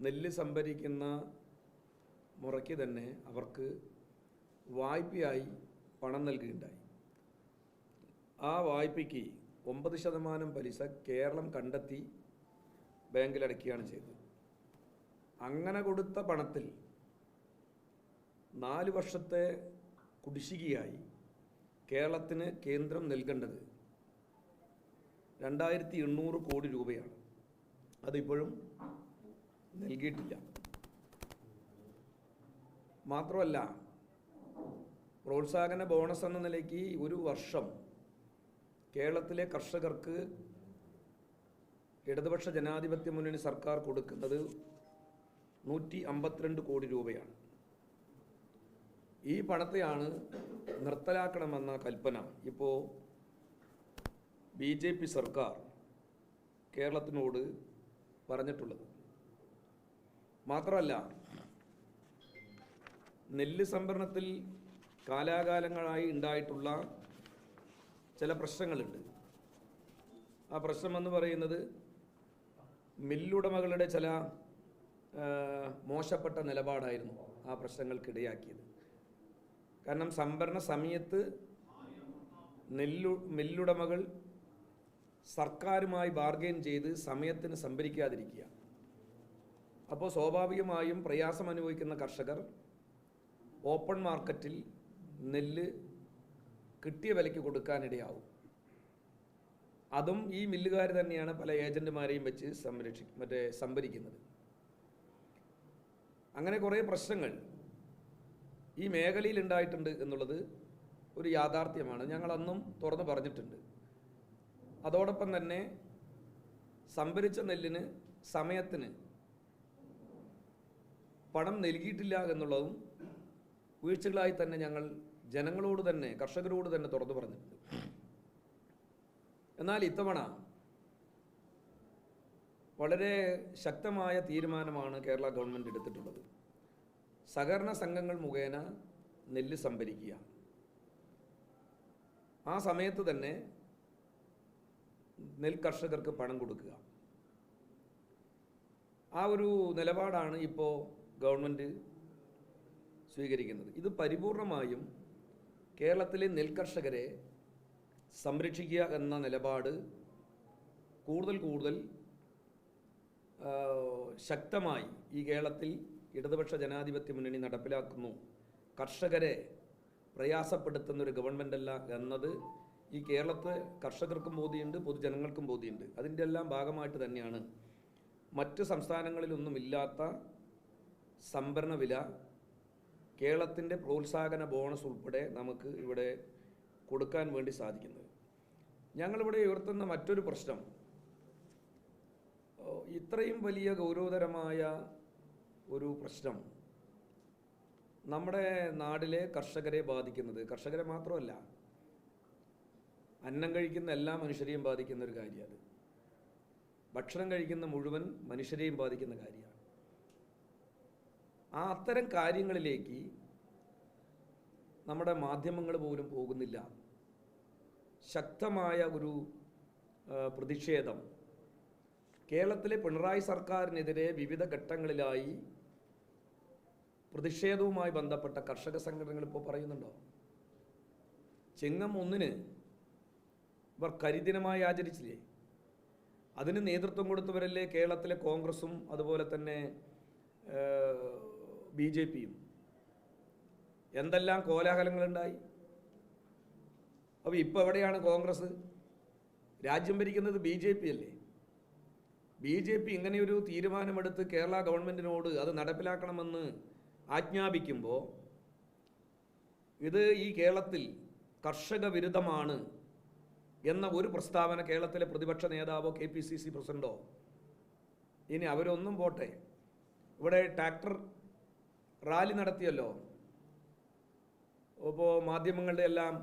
നെല്ല് സംഭരിക്കുന്ന മുറയ്ക്ക് തന്നെ അവർക്ക് വായ്പയായി പണം നൽകുകയുണ്ടായി. ആ വായ്പയ്ക്ക് ഒമ്പത് ശതമാനം പലിശ കേരളം കണ്ടെത്തി ബാങ്കിൽ അടയ്ക്കുകയാണ് ചെയ്തത്. അങ്ങനെ കൊടുത്ത പണത്തിൽ നാല് വർഷത്തെ കുടിശ്ശികയായി കേരളത്തിന് കേന്ദ്രം നൽകേണ്ടത് രണ്ടായിരത്തി എണ്ണൂറ് കോടി രൂപയാണ്. അതിപ്പോഴും നൽകിയിട്ടില്ല. മാത്രമല്ല പ്രോത്സാഹന ബോണസ് എന്ന നിലയ്ക്ക് ഒരു വർഷം കേരളത്തിലെ കർഷകർക്ക് ഇടതുപക്ഷ ജനാധിപത്യ മുന്നണി സർക്കാർ കൊടുക്കുന്നത് നൂറ്റി അമ്പത്തിരണ്ട് കോടി രൂപയാണ്. ഈ പണത്തെയാണ് നിർത്തലാക്കണമെന്ന കൽപ്പന ഇപ്പോൾ ബി ജെ പി സർക്കാർ കേരളത്തിനോട് പറഞ്ഞിട്ടുള്ളത്. മാത്രമല്ല നെല്ല് സംഭരണത്തിൽ കാലാകാലങ്ങളായി ഉണ്ടായിട്ടുള്ള ചില പ്രശ്നങ്ങളുണ്ട്. ആ പ്രശ്നം എന്ന് പറയുന്നത് മില്ലുടമകളുടെ ചില മോശപ്പെട്ട നിലപാടായിരുന്നു ആ പ്രശ്നങ്ങൾക്കിടയാക്കിയത്. കാരണം സംഭരണ സമയത്ത് നെല്ലു മില്ലുടമകൾ സർക്കാരുമായി ബാർഗെയിൻ ചെയ്ത് സമയത്തിന് സംഭരിക്കാതിരിക്കുക. അപ്പോൾ സ്വാഭാവികമായും പ്രയാസം അനുഭവിക്കുന്ന കർഷകർ ഓപ്പൺ മാർക്കറ്റിൽ നെല്ല് കിട്ടിയ വിലയ്ക്ക് കൊടുക്കാനിടയാവും. അതും ഈ മില്ലുകാർ തന്നെയാണ് പല ഏജന്റുമാരെയും വെച്ച് സംരക്ഷി മറ്റേ സംഭരിക്കുന്നത്. അങ്ങനെ കുറേ പ്രശ്നങ്ങൾ ഈ മേഖലയിൽ ഉണ്ടായിട്ടുണ്ട് എന്നുള്ളത് ഒരു യാഥാർത്ഥ്യമാണ്. ഞങ്ങൾ അന്നും തുറന്നു പറഞ്ഞിട്ടുണ്ട്. അതോടൊപ്പം തന്നെ സംഭരിച്ച നെല്ലിന് സമയത്തിന് പണം നൽകിയിട്ടില്ല എന്നുള്ളതും വീഴ്ചകളായി തന്നെ ഞങ്ങൾ ജനങ്ങളോട് തന്നെ കർഷകരോട് തന്നെ തുറന്നു പറഞ്ഞിട്ടുണ്ട്. എന്നാൽ ഇത്തവണ വളരെ ശക്തമായ തീരുമാനമാണ് കേരള ഗവൺമെന്റ് എടുത്തിട്ടുള്ളത്. സഹകരണ സംഘങ്ങൾ മുഖേന നെല്ല് സംഭരിക്കുക. ആ സമയത്ത് തന്നെ നെൽ കർഷകർക്ക് പണം കൊടുക്കുക. ആ ഒരു നിലപാടാണ് ഇപ്പോൾ ഗവൺമെന്റ് സ്വീകരിക്കുന്നത്. ഇത് പരിപൂർണമായും കേരളത്തിലെ നെൽകർഷകരെ സംരക്ഷിക്കുക എന്ന നിലപാട് കൂടുതൽ കൂടുതൽ ശക്തമായി ഈ കേരളത്തിൽ ഇടതുപക്ഷ ജനാധിപത്യ മുന്നണി നടപ്പിലാക്കുന്നു. കർഷകരെ പ്രയാസപ്പെടുത്തുന്ന ഒരു ഗവൺമെന്റ് അല്ല എന്നത് ഈ കേരളത്തെ കർഷകർക്കും ബോധ്യമുണ്ട് പൊതുജനങ്ങൾക്കും ബോധ്യമുണ്ട്. അതിന്റെ എല്ലാം ഭാഗമായിട്ട് തന്നെയാണ്. മറ്റ് സംസ്ഥാനങ്ങളിലൊന്നും ഇല്ലാത്ത സംഭരണ വില കേരളത്തിന്റെ പ്രോത്സാഹന ബോണസ് ഉൾപ്പെടെ നമുക്ക് ഇവിടെ കൊടുക്കാൻ വേണ്ടി സാധിക്കുന്നത്. ഞങ്ങളിവിടെ ഉയർത്തുന്ന മറ്റൊരു പ്രശ്നം ഇത്രയും വലിയ ഗൗരവതരമായ ഒരു പ്രശ്നം നമ്മുടെ നാടിലെ കർഷകരെ ബാധിക്കുന്നത് കർഷകരെ മാത്രമല്ല അന്നം കഴിക്കുന്ന എല്ലാ മനുഷ്യരെയും ബാധിക്കുന്ന ഒരു കാര്യമാണ് ഭക്ഷണം കഴിക്കുന്ന മുഴുവൻ മനുഷ്യരെയും ബാധിക്കുന്ന കാര്യമാണ്. ആ അത്തരം കാര്യങ്ങളിലേക്ക് നമ്മുടെ മാധ്യമങ്ങൾ പോലും പോകുന്നില്ല. ശക്തമായ ഒരു പ്രതിഷേധം. കേരളത്തിലെ പിണറായി സർക്കാരിനെതിരെ വിവിധ ഘട്ടങ്ങളിലായി പ്രതിഷേധവുമായി ബന്ധപ്പെട്ട കർഷക സംഘടനകൾ ഇപ്പോൾ പറയുന്നുണ്ടോ? ചിങ്ങം ഒന്നിന് ഇവർ കരിദിനമായി ആചരിച്ചില്ലേ? അതിന് നേതൃത്വം കൊടുത്തവരല്ലേ കേരളത്തിലെ കോൺഗ്രസും അതുപോലെ തന്നെ ബി ജെ പിയും. എന്തെല്ലാം കോലാഹലങ്ങളുണ്ടായി? അപ്പോൾ ഇപ്പോൾ എവിടെയാണ് കോൺഗ്രസ്? രാജ്യം ഭരിക്കുന്നത് ബി ജെ പി അല്ലേ? ബി ജെ പി ഇങ്ങനെയൊരു തീരുമാനമെടുത്ത് കേരള ഗവൺമെന്റിനോട് അത് നടപ്പിലാക്കണമെന്ന് ആജ്ഞാപിക്കുമ്പോൾ ഇത് ഈ കേരളത്തിൽ കർഷക വിരുദ്ധമാണ് എന്ന ഒരു പ്രസ്താവന കേരളത്തിലെ പ്രതിപക്ഷ നേതാവോ കെ പി സി സി പ്രസിഡന്റോ ഇനി അവരൊന്നും പോട്ടെ. ഇവിടെ ട്രാക്ടർ റാലി നടത്തിയല്ലോ. അപ്പോൾ മാധ്യമങ്ങളുടെ എല്ലാം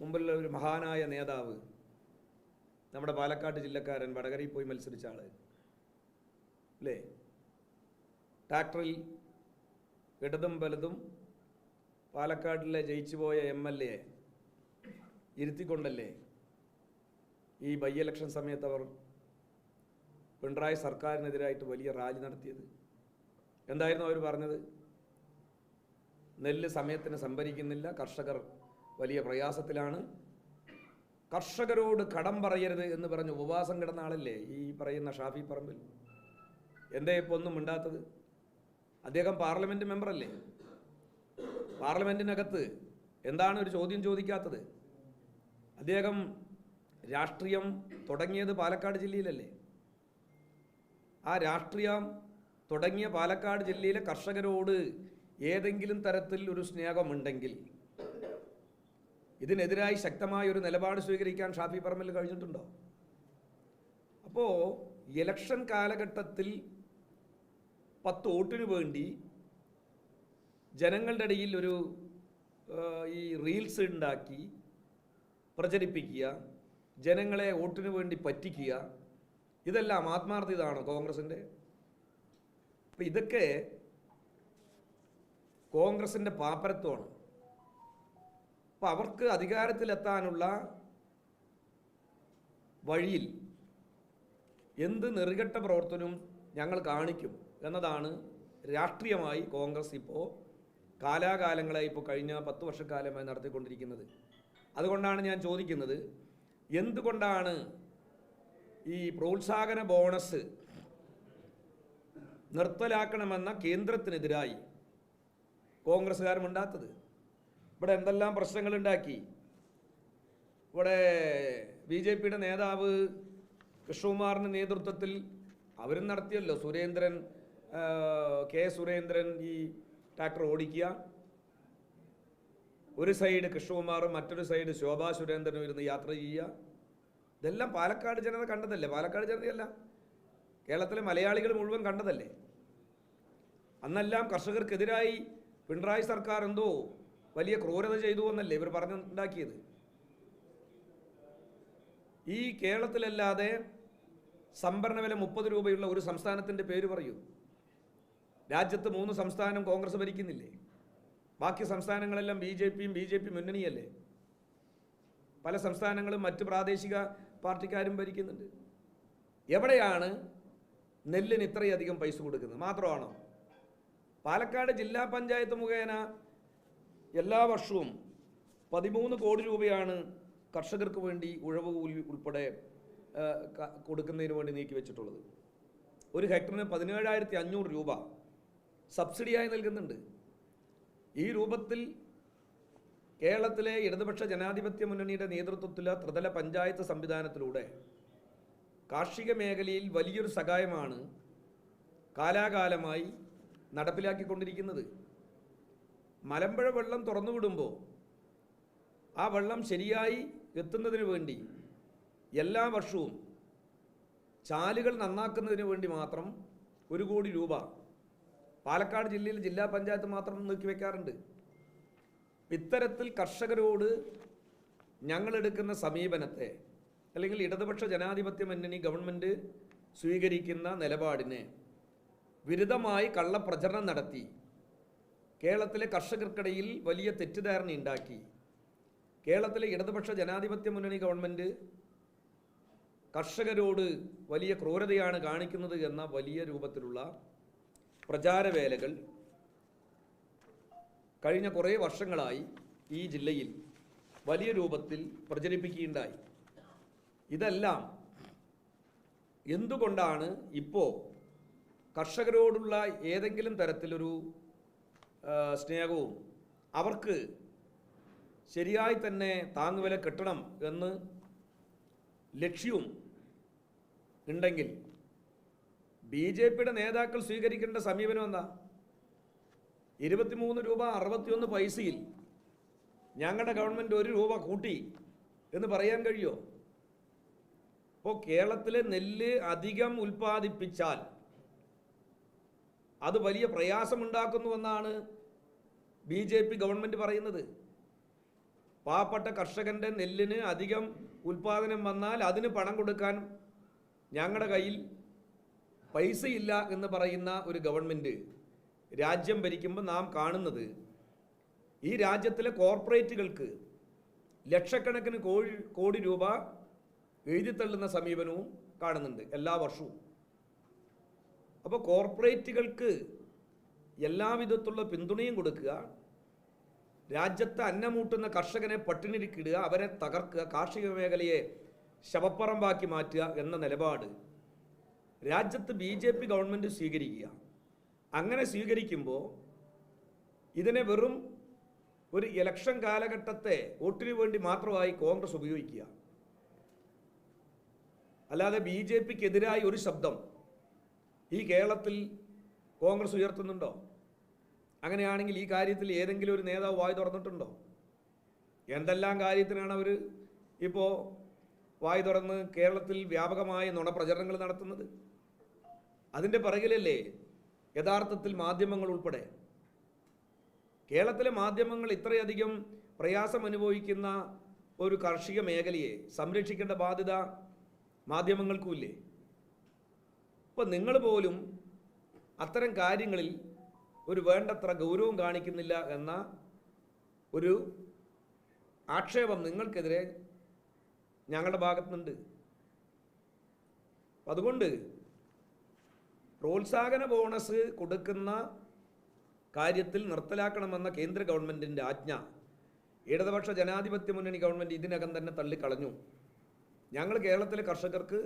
മുമ്പിലുള്ള ഒരു മഹാനായ നേതാവ് നമ്മുടെ പാലക്കാട് ജില്ലക്കാരൻ വടകരയിൽ പോയി മത്സരിച്ച ആൾ. അല്ലേ? ട്രാക്ടറിൽ ഇടതും വലതും പാലക്കാട്ടിലെ ജയിച്ചുപോയ എം എൽ എ ഇരുത്തിക്കൊണ്ടല്ലേ ഈ ബൈ ഇലക്ഷൻ സമയത്ത് അവർ പിണറായി സർക്കാരിനെതിരായിട്ട് വലിയ റാലി നടത്തിയത്? എന്തായിരുന്നു അവർ പറഞ്ഞത്? നെല്ല് സമയത്തിന് സംഭരിക്കുന്നില്ല കർഷകർ വലിയ പ്രയാസത്തിലാണ്. കർഷകരോട് കടം പറയരുത് എന്ന് പറഞ്ഞ് ഉപവാസം കിടന്ന ആളല്ലേ ഈ പറയുന്ന ഷാഫി പറമ്പിൽ? എന്തേ ഇപ്പോൾ ഒന്നും മിണ്ടാത്തത്? അദ്ദേഹം പാർലമെന്റ് മെമ്പറല്ലേ? പാർലമെന്റിനകത്ത് എന്താണ് ഒരു ചോദ്യം ചോദിക്കാത്തത്? അദ്ദേഹം രാഷ്ട്രീയം തുടങ്ങിയത് പാലക്കാട് ജില്ലയിലല്ലേ? ആ രാഷ്ട്രീയം തുടങ്ങിയ പാലക്കാട് ജില്ലയിലെ കർഷകരോട് ഏതെങ്കിലും തരത്തിൽ ഒരു സ്നേഹമുണ്ടെങ്കിൽ ഇതിനെതിരായി ശക്തമായ ഒരു നിലപാട് സ്വീകരിക്കാൻ ഷാഫി പറമ്പിൽ കഴിഞ്ഞിട്ടുണ്ടോ? അപ്പോൾ ഇലക്ഷൻ കാലഘട്ടത്തിൽ പത്ത് വോട്ടിനു വേണ്ടി ജനങ്ങളുടെ ഇടയിൽ ഒരു ഈ റീൽസ് ഉണ്ടാക്കി പ്രചരിപ്പിക്കുക ജനങ്ങളെ വോട്ടിനു വേണ്ടി പറ്റിക്കുക ഇതെല്ലാം ആത്മാർത്ഥിതാണോ കോൺഗ്രസിന്റെ? അപ്പം ഇതൊക്കെ കോൺഗ്രസിന്റെ പാപ്പരത്വമാണ്. അപ്പം അവർക്ക് അധികാരത്തിലെത്താനുള്ള വഴിയിൽ എന്ത് നെറുകെട്ട പ്രവർത്തനവും ഞങ്ങൾ കാണിക്കും എന്നതാണ് രാഷ്ട്രീയമായി കോൺഗ്രസ് ഇപ്പോൾ കാലാകാലങ്ങളായി ഇപ്പോൾ കഴിഞ്ഞ പത്ത് വർഷക്കാലമായി നടത്തിക്കൊണ്ടിരിക്കുന്നത്. അതുകൊണ്ടാണ് ഞാൻ ചോദിക്കുന്നത് എന്തുകൊണ്ടാണ് ഈ പ്രോത്സാഹന ബോണസ് നിർത്തലാക്കണമെന്ന കേന്ദ്രത്തിനെതിരായി കോൺഗ്രസ്സുകാർ മിണ്ടാത്തത് ഇവിടെ എന്തെല്ലാം പ്രശ്നങ്ങളുണ്ടാക്കി? ഇവിടെ ബി ജെ പിയുടെ നേതാവ് കൃഷ്ണകുമാറിന്റെ നേതൃത്വത്തിൽ അവരും നടത്തിയല്ലോ. സുരേന്ദ്രൻ കെ സുരേന്ദ്രൻ ഈ ട്രാക്ടർ ഓടിക്കുക. ഒരു സൈഡ് കൃഷ്ണകുമാറും മറ്റൊരു സൈഡ് ശോഭാ സുരേന്ദ്രനും ഇരുന്ന് യാത്ര ചെയ്യുക. ഇതെല്ലാം പാലക്കാട് ജനത കണ്ടതല്ലേ? പാലക്കാട് ജനതയല്ല. കേരളത്തിലെ മലയാളികൾ മുഴുവൻ കണ്ടതല്ലേ? അന്നെല്ലാം കർഷകർക്കെതിരായി പിണറായി സർക്കാർ എന്തോ വലിയ ക്രൂരത ചെയ്തു എന്നല്ലേ ഇവർ പറഞ്ഞുണ്ടാക്കിയത്? ഈ കേരളത്തിലല്ലാതെ സംഭരണ വില മുപ്പത് രൂപയുള്ള ഒരു സംസ്ഥാനത്തിന്റെ പേര് പറയൂ. രാജ്യത്ത് മൂന്ന് സംസ്ഥാനം കോൺഗ്രസ് ഭരിക്കുന്നില്ലേ? ബാക്കി സംസ്ഥാനങ്ങളെല്ലാം ബി ജെ പിയും ബി ജെ പി മുന്നണിയല്ലേ? പല സംസ്ഥാനങ്ങളും മറ്റ് പ്രാദേശിക പാർട്ടിക്കാരും ഭരിക്കുന്നുണ്ട്. എവിടെയാണ് നെല്ലിന് ഇത്രയധികം പൈസ കൊടുക്കുന്നത്? മാത്രമാണോ? പാലക്കാട് ജില്ലാ പഞ്ചായത്ത് മുഖേന എല്ലാ വർഷവും പതിമൂന്ന് കോടി രൂപയാണ് കർഷകർക്ക് വേണ്ടി ഉഴവ് ഉൾപ്പെടെ കൊടുക്കുന്നതിന് വേണ്ടി നീക്കി വെച്ചിട്ടുള്ളത്. ഒരു ഹെക്ടറിന് പതിനേഴായിരത്തി അഞ്ഞൂറ് രൂപ സബ്സിഡിയായി നൽകുന്നുണ്ട്. ഈ രൂപത്തിൽ കേരളത്തിലെ ഇടതുപക്ഷ ജനാധിപത്യ മുന്നണിയുടെ നേതൃത്വത്തിലുള്ള ത്രിതല പഞ്ചായത്ത് സംവിധാനത്തിലൂടെ കാർഷിക മേഖലയിൽ വലിയൊരു സഹായമാണ് കാലാകാലമായി നടപ്പിലാക്കിക്കൊണ്ടിരിക്കുന്നത്. മലമ്പുഴ വെള്ളം തുറന്നുവിടുമ്പോൾ ആ വെള്ളം ശരിയായി എത്തുന്നതിന് വേണ്ടി എല്ലാ വർഷവും ചാലുകൾ നന്നാക്കുന്നതിന് വേണ്ടി മാത്രം ഒരു കോടി രൂപ പാലക്കാട് ജില്ലയിൽ ജില്ലാ പഞ്ചായത്ത് മാത്രം നീക്കി വെക്കാറുണ്ട്. ഇത്തരത്തിൽ കർഷകരോട് ഞങ്ങളെടുക്കുന്ന സമീപനത്തെ അല്ലെങ്കിൽ ഇടതുപക്ഷ ജനാധിപത്യ മുന്നണി ഗവൺമെന്റ് സ്വീകരിക്കുന്ന നിലപാടിനെ വിരുദ്ധമായി കള്ളപ്രചരണം നടത്തി. കേരളത്തിലെ കർഷകർക്കിടയിൽ വലിയ തെറ്റിദ്ധാരണ ഉണ്ടാക്കി. കേരളത്തിലെ ഇടതുപക്ഷ ജനാധിപത്യ മുന്നണി ഗവൺമെന്റ് കർഷകരോട് വലിയ ക്രൂരതയാണ് കാണിക്കുന്നത് എന്ന വലിയ രൂപത്തിലുള്ള പ്രചാരവേലകൾ കഴിഞ്ഞ കുറേ വർഷങ്ങളായി ഈ ജില്ലയിൽ വലിയ രൂപത്തിൽ പ്രചരിപ്പിക്കുകയുണ്ടായി. ഇതെല്ലാം എന്തുകൊണ്ടാണ് ഇപ്പോൾ കർഷകരോടുള്ള ഏതെങ്കിലും തരത്തിലൊരു സ്നേഹവും അവർക്ക് ശരിയായി തന്നെ താങ്ങുവില കിട്ടണം എന്ന് ലക്ഷ്യവും ഉണ്ടെങ്കിൽ ബി ജെ പിയുടെ നേതാക്കൾ സ്വീകരിക്കേണ്ട സമീപനം എന്താ? ഇരുപത്തിമൂന്ന് രൂപ അറുപത്തിയൊന്ന് പൈസയിൽ ഞങ്ങളുടെ ഗവൺമെന്റ് ഒരു രൂപ കൂട്ടി എന്ന് പറയാൻ കഴിയുമോ അപ്പോൾ കേരളത്തിലെ നെല്ല് അധികം ഉൽപ്പാദിപ്പിച്ചാൽ അത് വലിയ പ്രയാസമുണ്ടാക്കുന്നുവെന്നാണ് ബി ജെ പി ഗവൺമെന്റ് പറയുന്നത്. പാവപ്പെട്ട കർഷകന്റെ നെല്ലിന് അധികം ഉൽപാദനം വന്നാൽ അതിന് പണം കൊടുക്കാൻ ഞങ്ങളുടെ കയ്യിൽ പൈസയില്ല എന്ന് പറയുന്ന ഒരു ഗവൺമെന്റ് രാജ്യം ഭരിക്കുമ്പോൾ നാം കാണുന്നത്. ഈ രാജ്യത്തിലെ കോർപ്പറേറ്റുകൾക്ക് ലക്ഷക്കണക്കിന് കോടി കോടി രൂപ എഴുതിത്തള്ളുന്ന സമീപനവും കാണുന്നുണ്ട് എല്ലാ വർഷവും. അപ്പോൾ കോർപ്പറേറ്റുകൾക്ക് എല്ലാവിധത്തിലുള്ള പിന്തുണയും കൊടുക്കുക രാജ്യത്തെ അന്നമൂട്ടുന്ന കർഷകനെ പട്ടിണിരിക്കിടുക അവരെ തകർക്കുക കാർഷിക മേഖലയെ ശവപ്പറമ്പാക്കി മാറ്റുക എന്ന നിലപാട് രാജ്യത്ത് ബി ജെ പി ഗവൺമെന്റ് സ്വീകരിക്കുക. അങ്ങനെ സ്വീകരിക്കുമ്പോൾ ഇതിനെ വെറും ഒരു ഇലക്ഷൻ കാലഘട്ടത്തെ വോട്ടിനു വേണ്ടി മാത്രമായി കോൺഗ്രസ് ഉപയോഗിക്കുക. അല്ലാതെ ബി ജെ പിക്കെതിരായി ഒരു ശബ്ദം ഈ കേരളത്തിൽ കോൺഗ്രസ് ഉയർത്തുന്നുണ്ടോ? അങ്ങനെയാണെങ്കിൽ ഈ കാര്യത്തിൽ ഏതെങ്കിലും ഒരു നേതാവ് വായി തുറന്നിട്ടുണ്ടോ? എന്തെല്ലാം കാര്യത്തിനാണ് അവർ ഇപ്പോൾ വായി തുറന്ന് കേരളത്തിൽ വ്യാപകമായ നുണപ്രചരണങ്ങൾ നടത്തുന്നത്? അതിന്റെ പിറകിലല്ലേ യഥാർത്ഥത്തിൽ മാധ്യമങ്ങൾ ഉൾപ്പെടെ? കേരളത്തിലെ മാധ്യമങ്ങൾ ഇത്രയധികം പ്രയാസം അനുഭവിക്കുന്ന ഒരു കാർഷിക മേഖലയെ സംരക്ഷിക്കേണ്ട ബാധ്യത മാധ്യമങ്ങൾക്കുമില്ലേ? ഇപ്പം നിങ്ങൾ പോലും അത്തരം കാര്യങ്ങളിൽ ഒരു വേണ്ടത്ര ഗൗരവം കാണിക്കുന്നില്ല എന്ന ഒരു ആക്ഷേപം നിങ്ങൾക്കെതിരെ ഞങ്ങളുടെ ഭാഗത്തുനിന്നുണ്ട്. അതുകൊണ്ട് പ്രോത്സാഹന ബോണസ് കൊടുക്കുന്ന കാര്യത്തിൽ നിർത്തലാക്കണമെന്ന കേന്ദ്ര ഗവൺമെന്റിന്റെ ആജ്ഞ. ഇടതുപക്ഷ ജനാധിപത്യ മുന്നണി ഗവൺമെന്റ് ഇതിനകം തന്നെ തള്ളിക്കളഞ്ഞു. ഞങ്ങൾ കേരളത്തിലെ കർഷകർക്ക്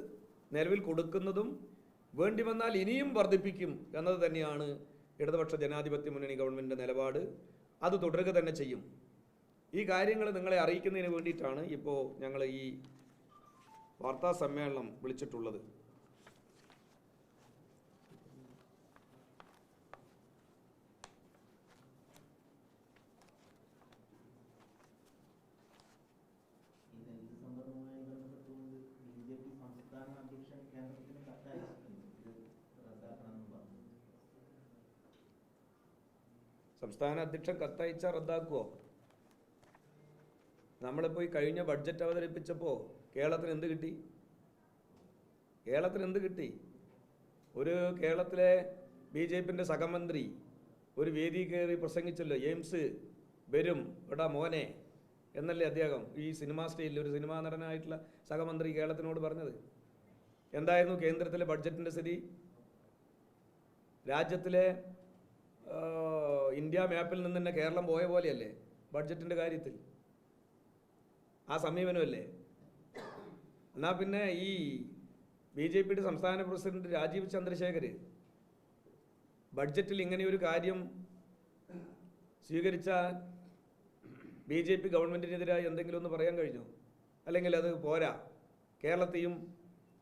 നിലവിൽ കൊടുക്കുന്നതും വേണ്ടി വന്നാൽ ഇനിയും വർദ്ധിപ്പിക്കും എന്നത് തന്നെയാണ് ഇടതുപക്ഷ ജനാധിപത്യ മുന്നണി ഗവൺമെന്റിന്റെ നിലപാട്. അത് തുടരുക തന്നെ ചെയ്യും. ഈ കാര്യങ്ങൾ നിങ്ങളെ അറിയിക്കുന്നതിന് വേണ്ടിയിട്ടാണ് ഇപ്പോൾ ഞങ്ങൾ ഈ വാർത്താ സമ്മേളനം വിളിച്ചിട്ടുള്ളത് ഈ നെല്ല് സംഭരണവുമായി ബന്ധപ്പെട്ടുകൊണ്ട് ബി ജെ പി സംസ്ഥാന അധ്യക്ഷൻ കേന്ദ്രത്തിന് കത്തയച്ചിട്ടുണ്ട് ഇത് റദ്ദാക്കണമെന്ന് പറഞ്ഞു സംസ്ഥാന അധ്യക്ഷൻ കത്തയച്ച റദ്ദാക്കുമോ നമ്മളിപ്പോൾ ഈ കഴിഞ്ഞ ബഡ്ജറ്റ് അവതരിപ്പിച്ചപ്പോൾ കേരളത്തിന് എന്ത് കിട്ടി? കേരളത്തിന് എന്ത് കിട്ടി? ഒരു കേരളത്തിലെ ബി ജെ പിന്റെ സഹമന്ത്രി ഒരു വേദി കയറി പ്രസംഗിച്ചല്ലോ എയിംസ് വരും എടാ മോനെ എന്നല്ലേ അദ്ദേഹം ഈ സിനിമാ സ്റ്റേജിൽ ഒരു സിനിമാ നടനായിട്ടുള്ള സഹമന്ത്രി കേരളത്തിനോട് പറഞ്ഞത്? എന്തായിരുന്നു കേന്ദ്രത്തിലെ ബഡ്ജറ്റിന്റെ സ്ഥിതി? രാജ്യത്തിലെ ഇന്ത്യ മാപ്പിൽ നിന്ന് തന്നെ കേരളം പോയ പോലെയല്ലേ? ബഡ്ജറ്റിന്റെ കാര്യത്തിൽ. ആ സമീപനമല്ലേ? എന്നാൽ പിന്നെ ഈ ബി ജെ പിയുടെ സംസ്ഥാന പ്രസിഡന്റ് രാജീവ് ചന്ദ്രശേഖർ ബഡ്ജറ്റിൽ ഇങ്ങനെയൊരു കാര്യം സ്വീകരിച്ചാൽ ബി ജെ പി ഗവൺമെന്റിനെതിരായി എന്തെങ്കിലും ഒന്ന് പറയാൻ കഴിഞ്ഞോ? അല്ലെങ്കിൽ അത് പോരാ? കേരളത്തെയും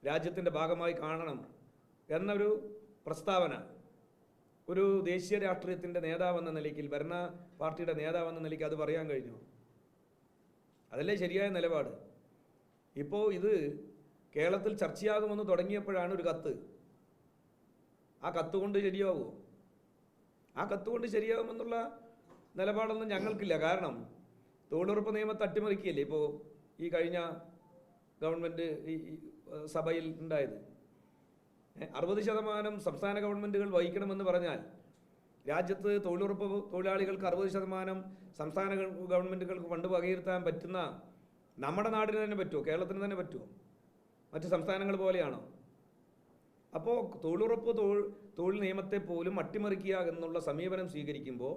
രാജ്യത്തിന്റെ ഭാഗമായി കാണണം എന്നൊരു പ്രസ്താവന. ഒരു ദേശീയ രാഷ്ട്രീയത്തിന്റെ നേതാവെന്ന നിലയ്ക്ക് ഭരണ പാർട്ടിയുടെ നേതാവെന്ന നിലയ്ക്ക് അത് പറയാൻ കഴിഞ്ഞു? അതല്ലേ ശരിയായ നിലപാട്. ഇപ്പോൾ ഇത് കേരളത്തിൽ ചർച്ചയാകുമെന്ന് തുടങ്ങിയപ്പോഴാണ് ഒരു കത്ത്. ആ കത്ത് കൊണ്ട് ശരിയാവുമോ ആ കത്ത് കൊണ്ട് ശരിയാകുമെന്നുള്ള നിലപാടൊന്നും ഞങ്ങൾക്കില്ല. കാരണം തൊഴിലുറപ്പ് നിയമത്തെ അട്ടിമറിക്കുകയല്ലേ ഇപ്പോൾ ഈ കഴിഞ്ഞ ഗവൺമെന്റ് ഈ സഭയിൽ ഉണ്ടായത്? അറുപത് ശതമാനം സംസ്ഥാന ഗവൺമെന്റുകൾ വഹിക്കണമെന്ന് പറഞ്ഞാൽ രാജ്യത്ത് തൊഴിലുറപ്പ് തൊഴിലാളികൾക്ക് അറുപത് ശതമാനം സംസ്ഥാന ഗവ- ഗവൺമെന്റുകൾക്ക് ഫണ്ട് വകയിരുത്താൻ പറ്റുന്ന നമ്മുടെ നാടിന് തന്നെ പറ്റുമോ? കേരളത്തിന് തന്നെ പറ്റുമോ? മറ്റ് സംസ്ഥാനങ്ങൾ പോലെയാണോ? അപ്പോൾ തൊഴിലുറപ്പ് തൊഴിൽ തൊഴിൽ നിയമത്തെ പോലും അട്ടിമറിക്കുക എന്നുള്ള സമീപനം സ്വീകരിക്കുമ്പോൾ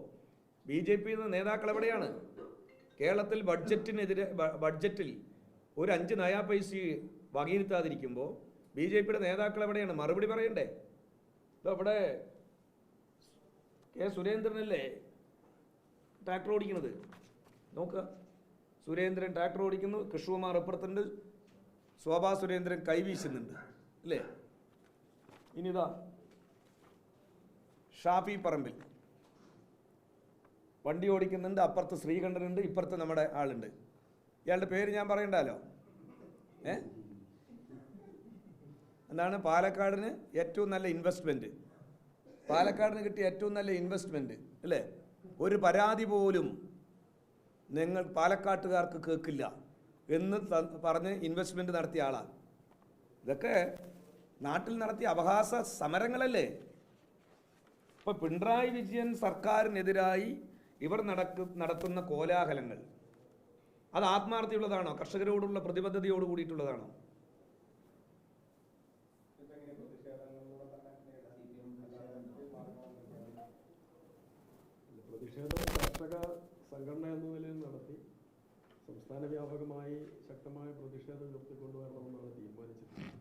ബി ജെ പി നേതാക്കൾ എവിടെയാണ്? കേരളത്തിൽ ബഡ്ജറ്റിനെതിരെ ബഡ്ജറ്റിൽ ഒരു അഞ്ച് നയാ പൈസ വകയിരുത്താതിരിക്കുമ്പോൾ ബി ജെ പിയുടെ നേതാക്കൾ എവിടെയാണ്? മറുപടി പറയണ്ടേ? ഇവിടെ കെ സുരേന്ദ്രനല്ലേ ട്രാക്ടർ ഓടിക്കുന്നത്? നോക്കുക സുരേന്ദ്രൻ ട്രാക്ടർ ഓടിക്കുന്നു കൃഷ്ണകുമാർ ഇപ്പുറത്തുണ്ട് ശോഭാ സുരേന്ദ്രൻ കൈവീശുന്നുണ്ട് അല്ലേ? ഇനിതാ ഷാഫി പറമ്പിൽ. വണ്ടി ഓടിക്കുന്നുണ്ട് അപ്പുറത്ത് ശ്രീകണ്ഠനുണ്ട് ഇപ്പുറത്ത് നമ്മുടെ ആളുണ്ട്. ഇയാളുടെ പേര് ഞാൻ പറയണ്ടല്ലോ ഏ? എന്താണ് പാലക്കാടിന് ഏറ്റവും നല്ല ഇൻവെസ്റ്റ്മെന്റ് പാലക്കാടിന് കിട്ടിയ ഏറ്റവും നല്ല ഇൻവെസ്റ്റ്മെന്റ് അല്ലേ? ഒരു പരാതി പോലും നിങ്ങൾ പാലക്കാട്ടുകാർക്ക് കേൾക്കില്ല എന്ന് പറഞ്ഞ് ഇൻവെസ്റ്റ്മെന്റ് നടത്തിയ ആളാണ്. ഇതൊക്കെ നാട്ടിൽ നടത്തിയ അപഹാസ സമരങ്ങളല്ലേ? ഇപ്പൊ പിണറായി വിജയൻ സർക്കാരിനെതിരായി ഇവർ നടക്ക നടത്തുന്ന കോലാഹലങ്ങൾ. അത് ആത്മാർത്ഥിയുള്ളതാണോ? കർഷകരോടുള്ള പ്രതിബദ്ധതയോട് കൂടിയിട്ടുള്ളതാണോ? പ്രതിഷേധം കർഷക സംഘടന എന്ന നിലയിൽ നടത്തി സംസ്ഥാന വ്യാപകമായി ശക്തമായ പ്രതിഷേധം ഉയർത്തിക്കൊണ്ടുവരണമെന്നാണ് തീരുമാനിച്ചിട്ടുള്ളത്.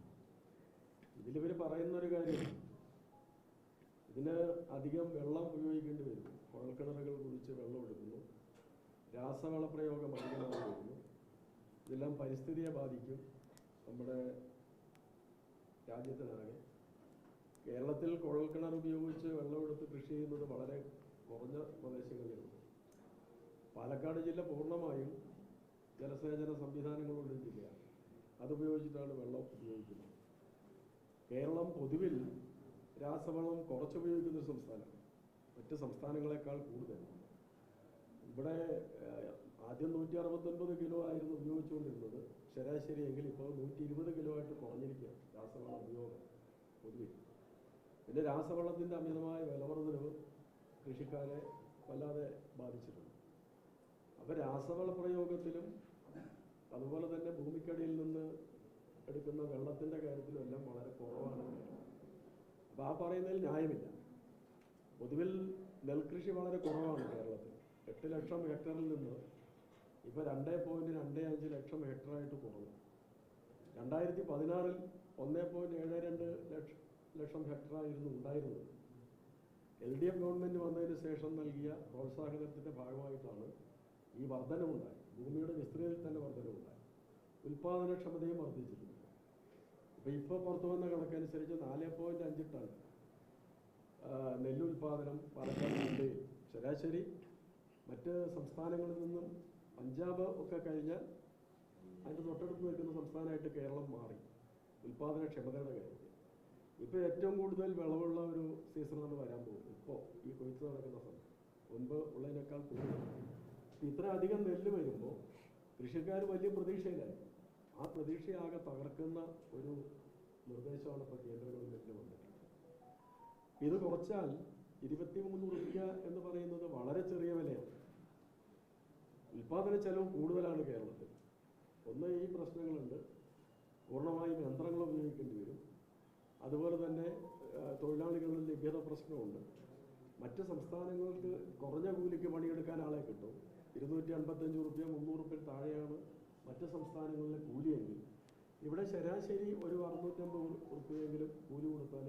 ഇതിലിവർ പറയുന്ന ഒരു കാര്യം ഇതിന് അധികം വെള്ളം ഉപയോഗിക്കേണ്ടി വരും. കുഴൽക്കിണറുകൾ കുഴിച്ച് വെള്ളം എടുക്കുന്നു രാസവള പ്രയോഗം അധികമായി വരുന്നു ഇതെല്ലാം പരിസ്ഥിതിയെ ബാധിക്കും. നമ്മുടെ രാജ്യത്തിനാകെ. കേരളത്തിൽ കുഴൽക്കിണർ ഉപയോഗിച്ച് വെള്ളമെടുത്ത് കൃഷി ചെയ്യുന്നത് വളരെ കുറഞ്ഞ പ്രദേശങ്ങളിലുണ്ട്. പാലക്കാട് ജില്ല പൂർണമായും ജലസേചന സംവിധാനങ്ങളുള്ള ജില്ലയാണ്. അതുപയോഗിച്ചിട്ടാണ് വെള്ളം ഉപയോഗിക്കുന്നത്. കേരളം പൊതുവിൽ രാസവളം കുറച്ചുപയോഗിക്കുന്ന ഒരു സംസ്ഥാനമാണ്. മറ്റ് സംസ്ഥാനങ്ങളെക്കാൾ കൂടുതൽ. ഇവിടെ ആദ്യം നൂറ്റി അറുപത്തൊൻപത് കിലോ ആയിരുന്നു ഉപയോഗിച്ചുകൊണ്ടിരുന്നത്. ശരാശരി എങ്കിൽ ഇപ്പോൾ നൂറ്റി ഇരുപത് കിലോ ആയിട്ട് കുറഞ്ഞിരിക്കുകയാണ് രാസവള ഉപയോഗം പൊതുവെ പിന്നെ രാസവളത്തിന്റെ അമിതമായ വിലവർദ്ധനവ് കൃഷിക്കാരെ വല്ലാതെ ബാധിച്ചിട്ടുണ്ട്. അപ്പോൾ രാസവള പ്രയോഗത്തിലും അതുപോലെ തന്നെ ഭൂമിക്കടിയിൽ നിന്ന് എടുക്കുന്ന വെള്ളത്തിന്റെ കാര്യത്തിലും എല്ലാം വളരെ കുറവാണ്. അപ്പോൾ ആ പറയുന്നതിൽ ന്യായമില്ല. പൊതുവിൽ നെൽകൃഷി വളരെ കുറവാണ് കേരളത്തിൽ. എട്ട് ലക്ഷം ഹെക്ടറിൽ നിന്ന് ഇപ്പോൾ രണ്ട് പോയിന്റ് രണ്ട് അഞ്ച് ലക്ഷം ഹെക്ടറായിട്ട് കുറഞ്ഞു രണ്ടായിരത്തി പതിനാറിൽ ഒന്ന് പോയിന്റ് ഏഴ് രണ്ട് ലക്ഷം ലക്ഷം ഹെക്ടറായിരുന്നു ഉണ്ടായിരുന്നത്. എൽ ഡി എഫ് ഗവൺമെന്റ് വന്നതിന് ശേഷം നൽകിയ പ്രോത്സാഹനത്തിന്റെ ഭാഗമായിട്ടാണ് ഈ വർധനമുണ്ടായി ഭൂമിയുടെ വിസ്തൃതിയിൽ തന്നെ വർധനമുണ്ടായി ഉൽപാദനക്ഷമതയും വർദ്ധിച്ചിട്ടുണ്ട്. ഇപ്പോൾ ഇപ്പോൾ പുറത്തു വന്ന കണക്കനുസരിച്ച് നാല് പോയിന്റ് അഞ്ച് ടൺ നെല്ലുൽപാദനം പാലക്കാട് ശരാശരി മറ്റ് സംസ്ഥാനങ്ങളിൽ നിന്നും പഞ്ചാബ് ഒക്കെ കഴിഞ്ഞാൽ അതിന്റെ തൊട്ടടുത്ത് നിൽക്കുന്ന സംസ്ഥാനമായിട്ട് കേരളം മാറി. ഉൽപാദനക്ഷമതയുടെ കാര്യത്തിൽ. ഇപ്പോൾ ഏറ്റവും കൂടുതൽ വിളവുള്ള ഒരു സീസണാണ് വരാൻ പോകുന്നത് ഇപ്പോ ഈ കൊയ്ത്ത് നടക്കുന്ന സമയം. മുമ്പ് ഉള്ളതിനേക്കാൾ കൂടുതൽ. ഇപ്പം ഇത്ര അധികം നെല്ല് വരുമ്പോൾ കൃഷിക്കാർ വലിയ പ്രതീക്ഷയിലായി. ആ പ്രതീക്ഷയാകെ തകർക്കുന്ന ഒരു നിർദ്ദേശമാണ് ഇപ്പോൾ കേന്ദ്ര ഗവൺമെന്റിന് വന്നിട്ടുള്ളത്. ഇത് കുറച്ചാൽ ഇരുപത്തിമൂന്ന് റുപ്യ എന്ന് പറയുന്നത് വളരെ ചെറിയ വിലയാണ്. ഉൽപാദന ചെലവ് കൂടുതലാണ് കേരളത്തിൽ. ഒന്ന് ഈ പ്രശ്നങ്ങളുണ്ട്. പൂർണമായും യന്ത്രങ്ങൾ ഉപയോഗിക്കേണ്ടി വരും. അതുപോലെ തന്നെ തൊഴിലാളികളുടെ ലഭ്യത പ്രശ്നമുണ്ട്. മറ്റ് സംസ്ഥാനങ്ങൾക്ക് കുറഞ്ഞ കൂലിക്ക് പണിയെടുക്കാൻ ആളെ കിട്ടും. ഇരുന്നൂറ്റി അൻപത്തഞ്ച് റുപ്യ മുന്നൂറ് റുപ്യ താഴെയാണ് മറ്റ് സംസ്ഥാനങ്ങളിലെ കൂലിയെങ്കിൽ. ഇവിടെ ശരാശരി ഒരു അറുന്നൂറ്റമ്പത് റുപ്യെങ്കിലും കൂലി കൊടുത്താൽ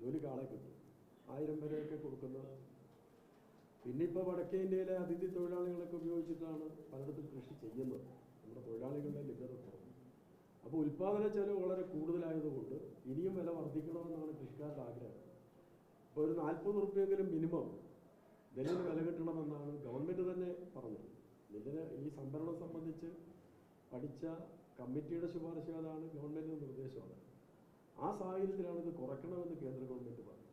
ജോലിക്ക് ആളെ കിട്ടും. ആയിരം വരെയൊക്കെ കൊടുക്കുന്ന. പിന്നിപ്പോൾ വടക്കേ ഇന്ത്യയിലെ അതിഥി തൊഴിലാളികളൊക്കെ ഉപയോഗിച്ചിട്ടാണ് പലയിടത്തും കൃഷി ചെയ്യുന്നത്. നമ്മുടെ തൊഴിലാളികളുടെ ലഭ്യത കുറവ്. അപ്പോൾ ഉൽപ്പാദന ചെലവ് വളരെ കൂടുതലായതുകൊണ്ട് ഇനിയും വില വർദ്ധിക്കണമെന്നാണ് കൃഷിക്കാരുടെ ആഗ്രഹം. ഇപ്പോൾ ഒരു നാൽപ്പത് റുപ്യെങ്കിലും മിനിമം നെല്ലിന് വില കിട്ടണമെന്നാണ് ഗവൺമെന്റ് തന്നെ പറഞ്ഞത്. നെല്ലിന് ഈ സംഭരണം സംബന്ധിച്ച് പഠിച്ച കമ്മിറ്റിയുടെ ശുപാർശ അതാണ് ഗവൺമെന്റിന്റെ നിർദ്ദേശമാണ് ആ സാഹചര്യത്തിലാണ് ഇത് കുറയ്ക്കണമെന്ന് കേന്ദ്ര ഗവൺമെന്റ് പറഞ്ഞത്.